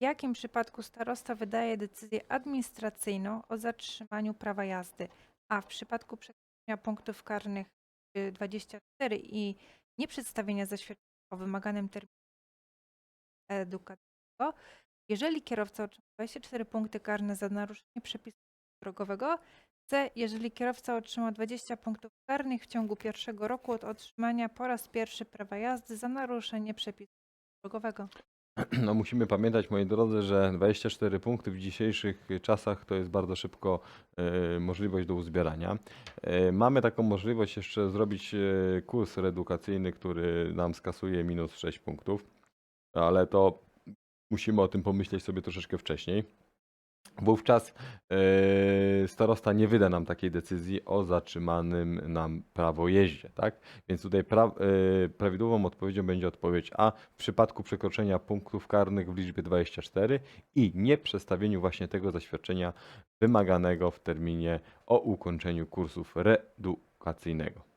W jakim przypadku starosta wydaje decyzję administracyjną o zatrzymaniu prawa jazdy? A w przypadku przekroczenia punktów karnych y, 24 i nieprzedstawienia zaświadczenia o wymaganym terminie edukacyjnego, jeżeli kierowca otrzyma 24 punkty karne za naruszenie przepisu drogowego, C. Jeżeli kierowca otrzyma 20 punktów karnych w ciągu pierwszego roku od otrzymania po raz pierwszy prawa jazdy za naruszenie przepisu drogowego. No musimy pamiętać, moi drodzy, że 24 punkty w dzisiejszych czasach to jest bardzo szybko e, możliwość do uzbierania. E, mamy taką możliwość jeszcze zrobić e, kurs reedukacyjny, który nam skasuje minus 6 punktów, ale to musimy o tym pomyśleć sobie troszeczkę wcześniej. Wówczas e, starosta nie wyda nam takiej decyzji o zatrzymanym nam prawo jeździe, tak? Więc tutaj pra, e, prawidłową odpowiedzią będzie odpowiedź A w przypadku przekroczenia punktów karnych w liczbie 24 i nieprzestawieniu właśnie tego zaświadczenia wymaganego w terminie o ukończeniu kursów reedukacyjnego.